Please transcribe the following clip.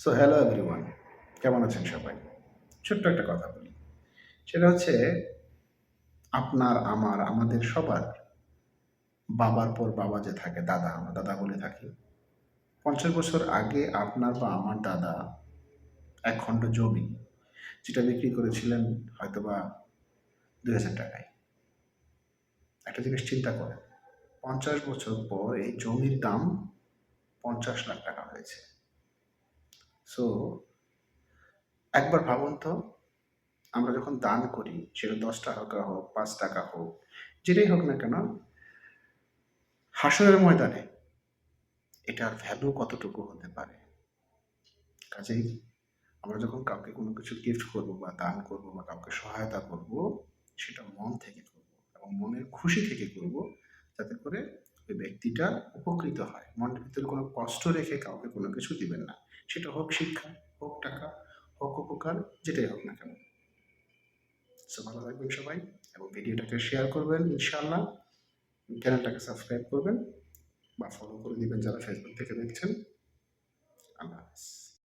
So hello everyone কেমন আছেন সবাই? ছোট্ট একটা কথা বলি। সেটা হচ্ছে, আপনার, আমার, আমাদের সবার বাবার পর বাবা যে থাকে, দাদা, আমরা দাদা বলে থাকি। পঞ্চাশ বছর আগে আপনার বা আমার দাদা এক খণ্ড জমি, যেটা বিক্রি করেছিলেন হয়তোবা দুই হাজার টাকায়। একটা জিনিস চিন্তা করেন, পঞ্চাশ বছর পর এই জমির দাম পঞ্চাশ লাখ টাকা হয়েছে। সো একবার ভাবুন তো, আমরা যখন দান করি, সেটা দশ টাকা হোক, পাঁচ টাকা হোক, যেটাই হোক না কেন, হাসরের ময়দানে এটার ভ্যালু কতটুকু হতে পারে? কাজেই আমরা যখন কাউকে কোনো কিছু গিফট করব বা দান করব বা কাউকে সহায়তা করব, সেটা মন থেকে করব এবং মনের খুশি থেকে করব, যাতে করে ওই ব্যক্তিটা উপকৃত হয়। মনের ভিতরে কোনো কষ্ট রেখে কাউকে কোনো কিছু দিবেন না। সেটা হোক শিক্ষা, হোক টাকা, হোক উপকার, যেটাই হোক না কেন। সো ভালো থাকবেন সবাই এবং ভিডিওটাকে শেয়ার করবেন ইনশাল্লাহ চ্যানেলটাকে সাবস্ক্রাইব করবেন বা ফলো করে দিবেন যারা ফেসবুক থেকে দেখছেন। আল্লাহ হাফিজ।